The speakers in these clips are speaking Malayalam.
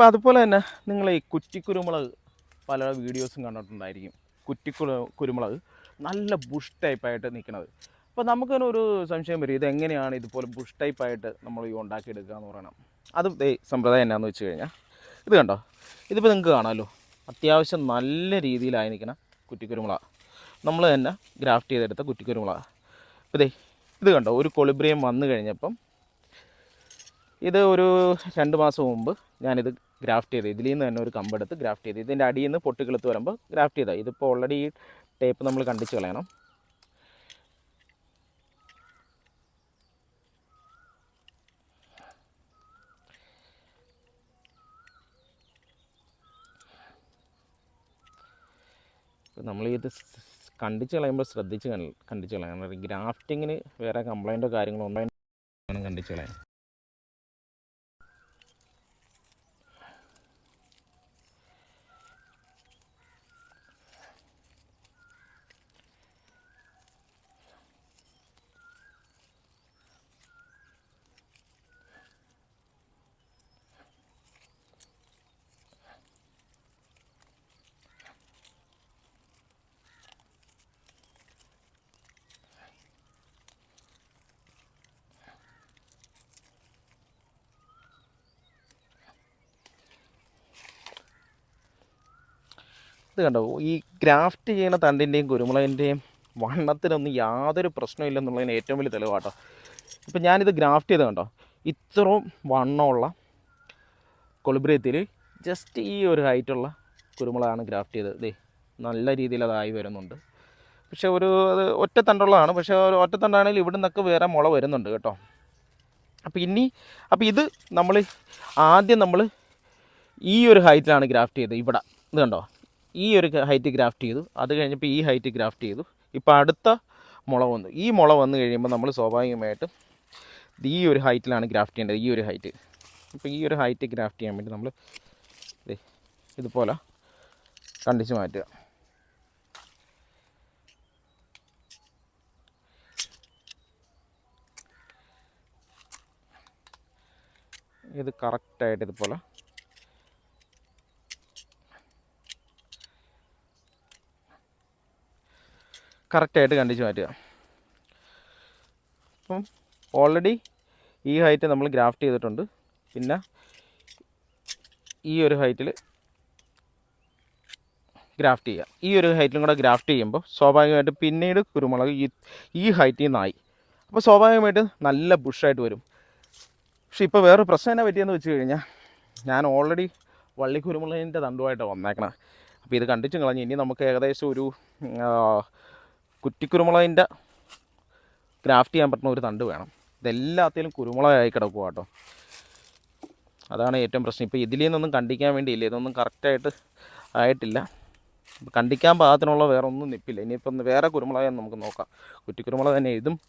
അപ്പോൾ അതുപോലെ തന്നെ നിങ്ങൾ ഈ കുറ്റിക്കുരുമുളക് പല വീഡിയോസും കണ്ടിട്ടുണ്ടായിരിക്കും. കുറ്റിക്കുരു കുരുമുളക് നല്ല ബുഷ് ടൈപ്പായിട്ട് നിൽക്കുന്നത് അപ്പോൾ നമുക്കതിന് ഒരു സംശയം വരും ഇതെങ്ങനെയാണ് ഇതുപോലെ ബുഷ് ടൈപ്പായിട്ട് നമ്മൾ ഈ ഉണ്ടാക്കിയെടുക്കുക എന്ന് പറയണം. അത് സമ്പ്രദായം എന്നാന്ന് വെച്ച് കഴിഞ്ഞാൽ ഇത് കണ്ടോ? ഇതിപ്പോൾ നിങ്ങൾക്ക് കാണാമല്ലോ അത്യാവശ്യം നല്ല രീതിയിലായി നിൽക്കുന്ന കുറ്റിക്കുരുമുളക് നമ്മൾ തന്നെ ഗ്രാഫ്റ്റ് ചെയ്തെടുത്ത കുറ്റിക്കുരുമുളക് ദേ ഇത് കണ്ടോ? ഒരു കൊളിബ്രിയം വന്നു കഴിഞ്ഞപ്പം ഇത് ഒരു രണ്ട് മാസം മുമ്പ് ഞാനിത് ഗ്രാഫ്റ്റ് ചെയ്ത് ഇതിൽ നിന്ന് തന്നെ ഒരു കമ്പെടുത്ത് ഗ്രാഫ്റ്റ് ചെയ്ത് ഇതിന്റെ അടിയിൽ നിന്ന് പൊട്ടിക്കെളുത്ത് വരുമ്പോൾ ഗ്രാഫ്റ്റ് ചെയ്താൽ ഇതിപ്പോൾ ഓൾറെഡി ഈ ടേപ്പ് നമ്മൾ കണ്ടിച്ച് കളയണം. നമ്മൾ ഇത് കണ്ടിച്ച് കളയുമ്പോൾ ശ്രദ്ധിച്ച് കണ്ടി- കണ്ടിച്ച് കളയണം. ഗ്രാഫ്റ്റിങ്ങിന് വേറെ കംപ്ലൈന്റോ കാര്യങ്ങളോ ഒന്നും കണ്ടിച്ച് കളയാൻ ഇത് കണ്ടോ? ഈ ഗ്രാഫ്റ്റ് ചെയ്യുന്ന തണ്ടിന്റെയും കുരുമുളകിന്റെയും വണ്ണത്തിനൊന്നും യാതൊരു പ്രശ്നമില്ലെന്നുള്ളതിന് ഏറ്റവും വലിയ തെളിവാട്ടോ. ഇപ്പം ഞാനിത് ഗ്രാഫ്റ്റ് ചെയ്ത് കണ്ടോ? ഇത്രയും വണ്ണമുള്ള കൊളിബ്രിയത്തിൽ ജസ്റ്റ് ഈ ഒരു ഹൈറ്റുള്ള കുരുമുളകാണ് ഗ്രാഫ്റ്റ് ചെയ്തത്. ദേ നല്ല രീതിയിൽ അതായി വരുന്നുണ്ട്. പക്ഷേ ഒരു അത് ഒറ്റത്തണ്ടുള്ളതാണ് പക്ഷേ ഒരു ഒറ്റത്തണ്ടാണെങ്കിൽ ഇവിടെ നിന്നൊക്കെ വേറെ മുള വരുന്നുണ്ട് കേട്ടോ. അപ്പോൾ ഇനി അപ്പോൾ ഇത് നമ്മൾ ആദ്യം നമ്മൾ ഈ ഒരു ഹൈറ്റിലാണ് ഗ്രാഫ്റ്റ് ചെയ്തത് ഇവിടെ. ഇത് കണ്ടോ? ഈ ഒരു ഹൈറ്റ് ഗ്രാഫ്റ്റ് ചെയ്തു. അത് കഴിഞ്ഞപ്പോൾ ഈ ഹൈറ്റ് ഗ്രാഫ്റ്റ് ചെയ്തു. ഇപ്പോൾ അടുത്ത മുള വന്നു. ഈ മുള വന്നു കഴിയുമ്പോൾ നമ്മൾ സ്വാഭാവികമായിട്ടും ഈ ഒരു ഹൈറ്റിലാണ് ഗ്രാഫ്റ്റ് ചെയ്യേണ്ടത്. ഈ ഒരു ഹൈറ്റ് ഇപ്പോൾ ഈ ഒരു ഹൈറ്റ് ഗ്രാഫ്റ്റ് ചെയ്യാൻ വേണ്ടി നമ്മൾ ഇതുപോലെ കണ്ടിച്ച് മാറ്റുക. ഇത് കറക്റ്റായിട്ട് ഇതുപോലെ കറക്റ്റായിട്ട് കണ്ടിച്ച് മാറ്റുക. അപ്പം ഓൾറെഡി ഈ ഹൈറ്റ് നമ്മൾ ഗ്രാഫ്റ്റ് ചെയ്തിട്ടുണ്ട്. പിന്നെ ഈ ഒരു ഹൈറ്റിൽ ഗ്രാഫ്റ്റ് ചെയ്യുക. ഈ ഒരു ഹൈറ്റിലും കൂടെ ഗ്രാഫ്റ്റ് ചെയ്യുമ്പോൾ സ്വാഭാവികമായിട്ട് പിന്നീട് കുരുമുളക് ഈ ഈ ഹൈറ്റിൽ നിന്നായി. അപ്പോൾ സ്വാഭാവികമായിട്ട് നല്ല ബുഷായിട്ട് വരും. പക്ഷെ ഇപ്പോൾ വേറൊരു പ്രശ്നം എന്നാ പറ്റിയെന്ന് വെച്ച് കഴിഞ്ഞാൽ ഞാൻ ഓൾറെഡി വള്ളി കുരുമുളകിന്റെ തണ്ടുമായിട്ടാണ് വന്നേക്കണത് അപ്പോൾ ഇത് കണ്ടിച്ചും കളഞ്ഞ് ഇനി നമുക്ക് ഏകദേശം ഒരു കുറ്റിക്കുരുമുളകിന്റെ ഗ്രാഫ്റ്റ് ചെയ്യാൻ പറ്റുന്ന ഒരു തണ്ട് വേണം. ഇതെല്ലാത്തിലും കുരുമുളകായി കിടക്കുക കേട്ടോ. അതാണ് ഏറ്റവും പ്രശ്നം. ഇപ്പോൾ ഇതിൽ നിന്നൊന്നും കണ്ടിക്കാൻ വേണ്ടിയില്ല. ഇതൊന്നും കറക്റ്റായിട്ട് ആയിട്ടില്ല. കണ്ടിക്കാൻ പാകത്തിനുള്ള വേറെ ഒന്നും നിൽപ്പില്ല ഇനിയിപ്പം വേറെ കുരുമുളക് നമുക്ക് നോക്കാം. കുറ്റിക്കുരുമുളക് തന്നെ ഇതും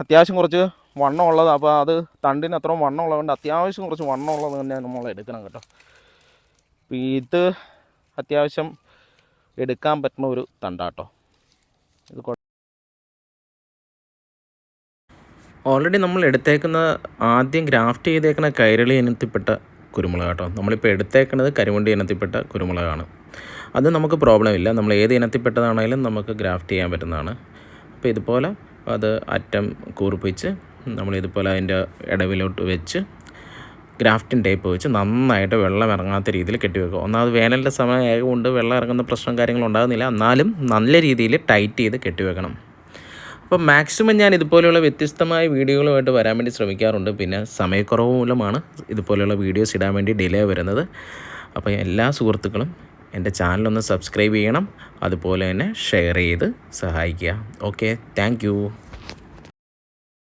അത്യാവശ്യം കുറച്ച് വണ്ണം ഉള്ളത്. അപ്പോൾ അത് തണ്ടിന് അത്രയും വണ്ണം ഉള്ളതുകൊണ്ട് അത്യാവശ്യം കുറച്ച് വണ്ണം ഉള്ളത് തന്നെ നമ്മൾ എടുക്കണം കേട്ടോ. ഇത് അത്യാവശ്യം എടുക്കാൻ പറ്റുന്ന ഒരു തണ്ടാട്ടോ ഇത് ഓൾറെഡി നമ്മൾ എടുത്തേക്കുന്ന ആദ്യം ഗ്രാഫ്റ്റ് ചെയ്തേക്കുന്ന കൈരളി ഇനത്തിൽപ്പെട്ട കുരുമുളക് കേട്ടോ. നമ്മളിപ്പോൾ എടുത്തേക്കുന്നത് കരിമുണ്ടി ഇനത്തിൽപ്പെട്ട കുരുമുളകാണ്. അത് നമുക്ക് പ്രോബ്ലം ഇല്ല. നമ്മൾ ഏത് ഇനത്തിൽപ്പെട്ടതാണെങ്കിലും നമുക്ക് ഗ്രാഫ്റ്റ് ചെയ്യാൻ പറ്റുന്നതാണ്. അപ്പോൾ ഇതുപോലെ അത് അറ്റം കൂർപ്പിച്ച് നമ്മളിതുപോലെ അതിന്റെ ഇടവിലോട്ട് വെച്ച് ഗ്രാഫ്റ്റിൻ ടൈപ്പ് വെച്ച് നന്നായിട്ട് വെള്ളം ഇറങ്ങാത്ത രീതിയിൽ കെട്ടിവെക്കുക ഒന്നാമത് വേനലിന്റെ സമയം ആയതുകൊണ്ട് വെള്ളം ഇറങ്ങുന്ന പ്രശ്നം കാര്യങ്ങളും ഉണ്ടാകുന്നില്ല. എന്നാലും നല്ല രീതിയിൽ ടൈറ്റ് ചെയ്ത് കെട്ടിവെക്കണം അപ്പോൾ മാക്സിമം ഞാൻ ഇതുപോലെയുള്ള വ്യത്യസ്തമായ വീഡിയോകളുമായിട്ട് വരാൻ വേണ്ടി ശ്രമിക്കാറുണ്ട്. പിന്നെ സമയക്കുറവ് മൂലമാണ് ഇതുപോലെയുള്ള വീഡിയോസ് ഇടാൻ വേണ്ടി ഡിലേ വരുന്നത്. അപ്പോൾ എല്ലാ സുഹൃത്തുക്കളും എന്റെ ചാനലൊന്ന് സബ്സ്ക്രൈബ് ചെയ്യണം. അതുപോലെ തന്നെ ഷെയർ ചെയ്ത് സഹായിക്കുക. Okay thank